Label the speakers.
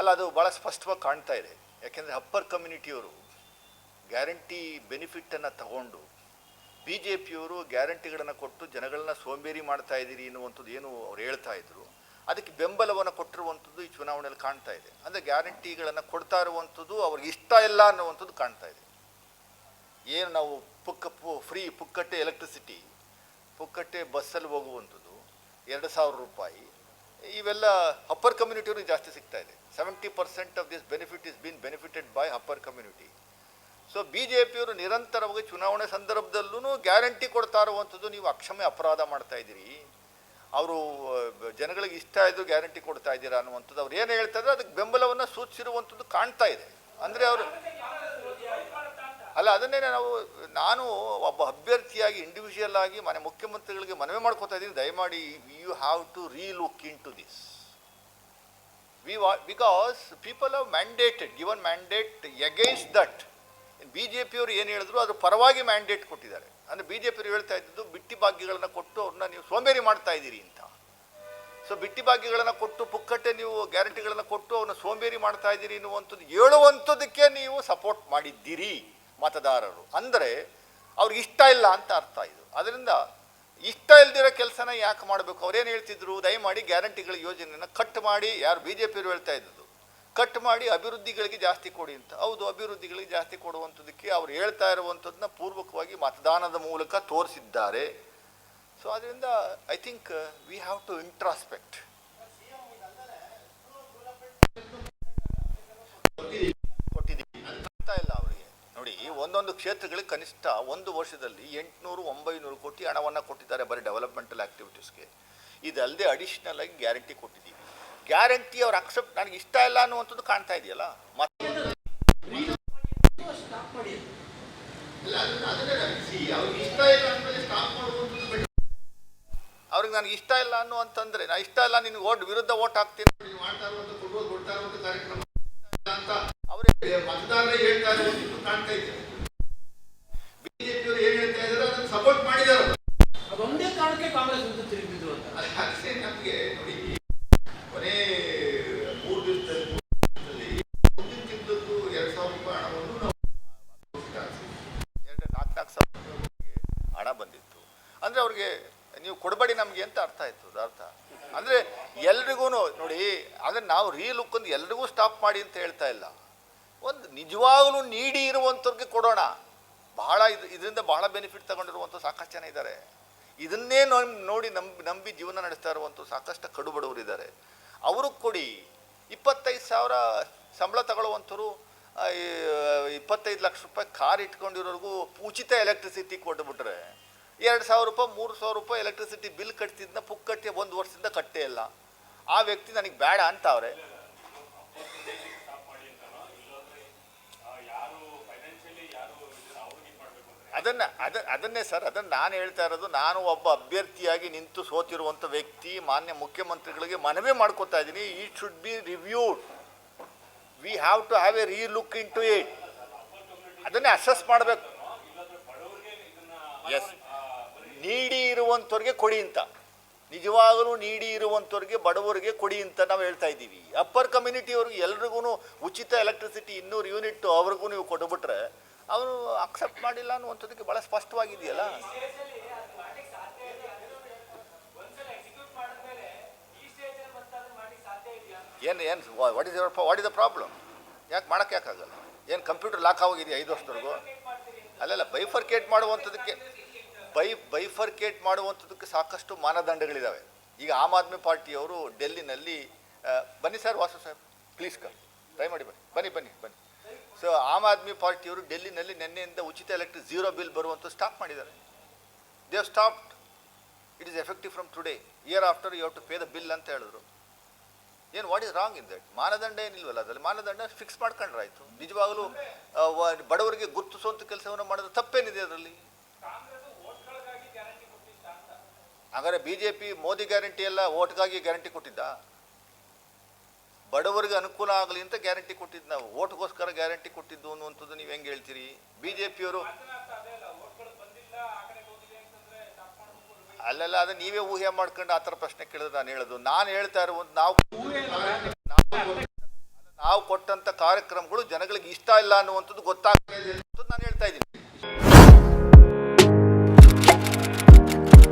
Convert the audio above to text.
Speaker 1: ಅಲ್ಲ, ಅದು ಭಾಳ ಸ್ಪಷ್ಟವಾಗಿ ಕಾಣ್ತಾ ಇದೆ. ಯಾಕೆಂದರೆ ಅಪ್ಪರ್ ಕಮ್ಯುನಿಟಿಯವರು ಗ್ಯಾರಂಟಿ ಬೆನಿಫಿಟನ್ನು ತಗೊಂಡು ಬಿ ಜೆ ಪಿಯವರು ಗ್ಯಾರಂಟಿಗಳನ್ನು ಕೊಟ್ಟು ಜನಗಳನ್ನ ಸೋಂಬೇರಿ ಮಾಡ್ತಾ ಇದ್ದೀರಿ ಎನ್ನುವಂಥದ್ದು ಏನು ಅವ್ರು ಹೇಳ್ತಾ ಇದ್ರು. ಅದಕ್ಕೆ ಬೆಂಬಲವನ್ನು ಕೊಟ್ಟಿರುವಂಥದ್ದು ಈ ಚುನಾವಣೆಯಲ್ಲಿ ಕಾಣ್ತಾ ಇದೆ. ಅಂದರೆ ಗ್ಯಾರಂಟಿಗಳನ್ನು ಕೊಡ್ತಾ ಇರುವಂಥದ್ದು ಅವ್ರಿಗೆ ಇಷ್ಟ ಇಲ್ಲ ಅನ್ನುವಂಥದ್ದು ಕಾಣ್ತಾ ಇದೆ. ಏನು ನಾವು ಪುಕ್ಕ ಫ್ರೀ ಪುಕ್ಕಟ್ಟೆ ಎಲೆಕ್ಟ್ರಿಸಿಟಿ ಪುಕ್ಕಟ್ಟೆ ಬಸ್ಸಲ್ಲಿ ಹೋಗುವಂಥದ್ದು, ಎರಡು ಸಾವಿರ ರೂಪಾಯಿ, ಇವೆಲ್ಲ ಅಪ್ಪರ್ ಕಮ್ಯುನಿಟಿಯವ್ರಿಗೆ ಜಾಸ್ತಿ ಸಿಗ್ತಾ ಇದೆ. Percent of this benefit is been benefited by upper community so B J ಪಿಯವರು ನಿರಂತರವಾಗಿ ಚುನಾವಣೆ ಸಂದರ್ಭದಲ್ಲೂ ಗ್ಯಾರಂಟಿ ಕೊಡ್ತಾ ಇರುವಂಥದ್ದು ನೀವು ಅಕ್ಷಮೆ ಅಪರಾಧ ಮಾಡ್ತಾ ಇದ್ದೀರಿ. ಅವರು ಜನಗಳಿಗೆ ಇಷ್ಟ ಆಯಿತು ಗ್ಯಾರಂಟಿ ಕೊಡ್ತಾ ಇದ್ದೀರಾ ಅನ್ನುವಂಥದ್ದು ಅವ್ರು ಏನು ಹೇಳ್ತಾ ಅದಕ್ಕೆ ಬೆಂಬಲವನ್ನು ಸೂಚಿಸಿರುವಂಥದ್ದು ಕಾಣ್ತಾ ಇದೆ. ಅಂದರೆ ಅವರು ಅಲ್ಲ, ಅದನ್ನೇ ನಾವು, ನಾನು ಒಬ್ಬ ಅಭ್ಯರ್ಥಿಯಾಗಿ ಇಂಡಿವಿಜುವಲ್ ಆಗಿ ಮನೆ ಮುಖ್ಯಮಂತ್ರಿಗಳಿಗೆ ಮನವಿ ಮಾಡ್ಕೋತಾ ಇದ್ದೀನಿ. ದಯಮಾಡಿ you have to relook into this we ವಾ because people have mandated, given mandate against that B J ಪಿಯವರು ಏನು ಹೇಳಿದ್ರು ಅದ್ರ ಪರವಾಗಿ ಮ್ಯಾಂಡೇಟ್ ಕೊಟ್ಟಿದ್ದಾರೆ. ಅಂದರೆ ಬಿ ಜೆ ಪಿಯವರು ಹೇಳ್ತಾ ಇದ್ದದ್ದು ಬಿಟ್ಟಿ ಭಾಗ್ಯಗಳನ್ನು ಕೊಟ್ಟು ಅವ್ರನ್ನ ನೀವು ಸೋಂಬೇರಿ ಮಾಡ್ತಾ ಇದ್ದೀರಿ ಅಂತ. ಸೊ ಬಿಟ್ಟಿ ಭಾಗ್ಯಗಳನ್ನು ಕೊಟ್ಟು ಪುಕ್ಕಟ್ಟೆ ನೀವು ಗ್ಯಾರಂಟಿಗಳನ್ನು ಕೊಟ್ಟು ಅವನ್ನ ಸೋಂಬೇರಿ ಮಾಡ್ತಾ ಇದ್ದೀರಿ ಎನ್ನುವಂಥದ್ದು ಹೇಳುವಂಥದ್ದಕ್ಕೆ ನೀವು ಸಪೋರ್ಟ್ ಮಾಡಿದ್ದೀರಿ ಮತದಾರರು. ಅಂದರೆ ಅವ್ರಿಗೆ ಇಷ್ಟ ಇಲ್ಲ ಅಂತ ಅರ್ಥ ಇದು. ಅದರಿಂದ ಇಷ್ಟ ಇಲ್ದಿರೋ ಕೆಲಸನ ಯಾಕೆ ಮಾಡಬೇಕು? ಅವ್ರೇನು ಹೇಳ್ತಿದ್ರು? ದಯಮಾಡಿ ಗ್ಯಾರಂಟಿಗಳ ಯೋಜನೆಯನ್ನು ಕಟ್ ಮಾಡಿ, ಯಾರು ಬಿ ಜೆ ಪಿಯವರು ಹೇಳ್ತಾ ಇದ್ದದ್ದು, ಕಟ್ ಮಾಡಿ ಅಭಿವೃದ್ಧಿಗಳಿಗೆ ಜಾಸ್ತಿ ಕೊಡಿ ಅಂತ. ಹೌದು, ಅಭಿವೃದ್ಧಿಗಳಿಗೆ ಜಾಸ್ತಿ ಕೊಡುವಂಥದ್ದಕ್ಕೆ ಅವ್ರು ಹೇಳ್ತಾ ಇರುವಂಥದ್ದನ್ನ ಪೂರ್ವಕವಾಗಿ ಮತದಾನದ ಮೂಲಕ ತೋರಿಸಿದ್ದಾರೆ. ಸೊ ಅದರಿಂದ I think we have to introspect ಕೊಟ್ಟಿದ್ದೀವಿ ಆಗ್ತಾ ಇಲ್ಲ ಅವರಿಗೆ ನೋಡಿ ಒಂದೊಂದು ಕ್ಷೇತ್ರಗಳಿಗೆ ಕನಿಷ್ಠ ಒಂದು ವರ್ಷದಲ್ಲಿ ಎಂಟುನೂರು ಒಂಬೈನೂರು ಕೋಟಿ ಹಣವನ್ನು ಕೊಟ್ಟಿದ್ದಾರೆ ಬರೀ ಡೆವಲಪ್ಮೆಂಟಲ್ ಆ್ಯಕ್ಟಿವಿಟೀಸ್ಗೆ ಇದಲ್ಲದೆ ಅಡಿಷ್ನಲ್ ಆಗಿ ಗ್ಯಾರಂಟಿ ಕೊಟ್ಟಿದ್ದೀವಿ. ಗ್ಯಾರಂಟಿ ಅವ್ರು ಅಕ್ಸೆಪ್ಟ್ ನನಗೆ ಇಷ್ಟ ಇಲ್ಲ ಅನ್ನುವಂಥದ್ದು ಕಾಣ್ತಾ ಇದೆಯಲ್ಲ? ಮತ್ತೆ ಅವ್ರಿಗೆ ನನಗೆ ಇಷ್ಟ ಇಲ್ಲ ಅನ್ನೋ ಅಂತಂದ್ರೆ ನಾ ಇಷ್ಟ ಇಲ್ಲ ನಿನ್ಗೆ ಓಟ್ ವಿರುದ್ಧ ಓಟ್ ಹಾಕ್ತೀನಿ. ಮತದಾರರೇ ಹೇಳ್ತಾರೆ ಕಾಣ್ತಾ ಕೊಡ್ತಾ ನಮಗೆ ಅಂತ ಅರ್ಥ ಆಯ್ತು ಅರ್ಥ? ಅಂದರೆ ಎಲ್ರಿಗೂ ನೋಡಿ, ಅಂದ್ರೆ ನಾವು ರೀಲುಕ್ ಒಂದು ಎಲ್ರಿಗೂ ಸ್ಟಾಪ್ ಮಾಡಿ ಅಂತ ಹೇಳ್ತಾ ಇಲ್ಲ. ಒಂದು ನಿಜವಾಗಲೂ ನೀಡಿ ಇರುವಂಥವ್ರಿಗೆ ಕೊಡೋಣ. ಬಹಳ ಇದು, ಇದರಿಂದ ಬಹಳ ಬೆನಿಫಿಟ್ ತಗೊಂಡಿರುವಂಥ ಸಾಕಷ್ಟು ಜನ ಇದ್ದಾರೆ. ಇದನ್ನೇ ನೋಡಿ ನಂಬಿ ನಂಬಿ ಜೀವನ ನಡೆಸ್ತಾ ಇರುವಂಥ ಸಾಕಷ್ಟು ಕಡುಬಡವರು ಇದ್ದಾರೆ. ಅವ್ರಿಗೆ ಕೊಡಿ. ಇಪ್ಪತ್ತೈದು ಸಾವಿರ ಸಂಬಳ ತಗೊಳ್ಳುವಂಥವ್ರು ಇಪ್ಪತ್ತೈದು ಲಕ್ಷ ರೂಪಾಯಿ ಕಾರ್ ಇಟ್ಕೊಂಡಿರೋರ್ಗು ಉಚಿತ ಎಲೆಕ್ಟ್ರಿಸಿಟಿ ಕೊಟ್ಬಿಟ್ರೆ. ಎರಡು ಸಾವಿರ ರೂಪಾಯಿ, ಮೂರು ಸಾವಿರ ರೂಪಾಯಿ ಎಲೆಕ್ಟ್ರಿಸಿಟಿ ಬಿಲ್ ಕಟ್ತಿದ್ನ ಪುಕ್ಕಟ್ಟೆ ಒಂದು ವರ್ಷದಿಂದ ಕಟ್ಟೇ ಇಲ್ಲ. ಆ ವ್ಯಕ್ತಿ ನನಗೆ ಬೇಡ ಅಂತ ಅವ್ರೆ ಅದನ್ನ, ಅದ, ಅದನ್ನೇ ಸರ್, ಅದನ್ನ ನಾನು ಹೇಳ್ತಾ ಇರೋದು, ನಾನು ಒಬ್ಬ ಅಭ್ಯರ್ಥಿಯಾಗಿ ನಿಂತು ಸೋತಿರುವಂಥ ವ್ಯಕ್ತಿ, ಮಾನ್ಯ ಮುಖ್ಯಮಂತ್ರಿಗಳಿಗೆ ಮನವಿ ಮಾಡ್ಕೊತಾ ಇದ್ದೀನಿ. ಈ should be reviewed we have to have a relook into it ಅದನ್ನೇ ಅಸೆಸ್ ಮಾಡಬೇಕು. ಎಸ್ ನೀಡಿ ಇರುವಂಥವ್ರಿಗೆ ಕೊಡಿ ಅಂತ. ನಿಜವಾಗಲೂ ನೀಡಿ ಇರುವಂಥವ್ರಿಗೆ ಬಡವರಿಗೆ ಕೊಡಿ ಅಂತ ನಾವು ಹೇಳ್ತಾ ಇದ್ದೀವಿ. ಅಪ್ಪರ್ ಕಮ್ಯುನಿಟಿಯವ್ರಿಗೆ ಎಲ್ರಿಗೂ ಉಚಿತ ಎಲೆಕ್ಟ್ರಿಸಿಟಿ ಇನ್ನೂರು ಯೂನಿಟ್ ಅವ್ರಿಗೂ ನೀವು ಕೊಟ್ಟುಬಿಟ್ರೆ ಅವರು ಅಕ್ಸೆಪ್ಟ್ ಮಾಡಿಲ್ಲ ಅನ್ನುವಂಥದ್ದಕ್ಕೆ ಭಾಳ ಸ್ಪಷ್ಟವಾಗಿದೆಯಲ್ಲ? ಏನು ಏನು what is your what is the problem ಯಾಕೆ ಮಾಡೋಕ್ಕೆ ಯಾಕಾಗಲ್ಲ ಏನು ಕಂಪ್ಯೂಟರ್ ಲಾಕ್ ಆಗೋಗಿದೆಯಾ ಐದು ವರ್ಷದವರೆಗೂ? ಅಲ್ಲೆಲ್ಲ ಬೈಫರ್ಕೇಟ್ ಮಾಡುವಂಥದ್ದಕ್ಕೆ ಬೈ, ಬೈಫರ್ಕೇಟ್ ಮಾಡುವಂಥದ್ದಕ್ಕೆ ಸಾಕಷ್ಟು ಮಾನದಂಡಗಳಿದ್ದಾವೆ ಈಗ ಆಮ್ ಆದ್ಮಿ ಪಾರ್ಟಿಯವರು ಡೆಲ್ಲಿನಲ್ಲಿ ಬನ್ನಿ sir Vasu Saheb please come try ಮಾಡಿ ಬನ್ನಿ. ಬನ್ನಿ ಬನ್ನಿ ಬನ್ನಿ. ಸೊ ಆಮ್ ಆದ್ಮಿ ಪಾರ್ಟಿಯವರು ಡೆಲ್ಲಿನಲ್ಲಿ ನಿನ್ನೆಯಿಂದ ಉಚಿತ ಎಲೆಕ್ಟ್ರಿಕ್ ಜೀರೋ ಬಿಲ್ ಬರುವಂಥ ಸ್ಟಾಪ್ ಮಾಡಿದ್ದಾರೆ. They have stopped it is effective from today year after you have to pay the bill ಅಂತ ಹೇಳಿದ್ರು. ಏನು what is wrong in that ಮಾನದಂಡ ಏನಿಲ್ವಲ್ಲ, ಅದರಲ್ಲಿ ಮಾನದಂಡ ಫಿಕ್ಸ್ ಮಾಡ್ಕೊಂಡ್ರಾಯ್ತು. ನಿಜವಾಗಲೂ ಬಡವರಿಗೆ ಗುರುತಿಸುವಂಥ ಕೆಲಸವನ್ನು ಮಾಡಿದ್ರೆ ತಪ್ಪೇನಿದೆ ಅದರಲ್ಲಿ. ಹಾಗಾದ್ರೆ B J P Modi guarantee ಎಲ್ಲ ಓಟ್ಗಾಗಿ ಗ್ಯಾರಂಟಿ ಕೊಟ್ಟಿದ್ದ? ಬಡವರಿಗೆ ಅನುಕೂಲ ಆಗಲಿ ಅಂತ ಗ್ಯಾರಂಟಿ ಕೊಟ್ಟಿದ್ದು ನಾವು. ಓಟ್ಗೋಸ್ಕರ ಗ್ಯಾರಂಟಿ ಕೊಟ್ಟಿದ್ದು ಅನ್ನುವಂಥದ್ದು ನೀವು ಹೆಂಗೆ ಹೇಳ್ತೀರಿ? ಬಿ ಜೆ ಪಿಯವರು ಅಲ್ಲೆಲ್ಲ, ಅದು ನೀವೇ ಊಹೆ ಮಾಡ್ಕೊಂಡು ಆ ಥರ ಪ್ರಶ್ನೆ ಕೇಳಿದ್ರೆ ನಾನು ಹೇಳೋದು. ನಾನು ಹೇಳ್ತಾ ಇರುವಂತ ನಾವು ನಾವು ಕೊಟ್ಟಂಥ ಕಾರ್ಯಕ್ರಮಗಳು ಜನಗಳಿಗೆ ಇಷ್ಟ ಇಲ್ಲ ಅನ್ನುವಂಥದ್ದು ಗೊತ್ತಾಗ್ತದೆ ಅಂತ ನಾನು ಹೇಳ್ತಾ ಇದ್ದೀನಿ.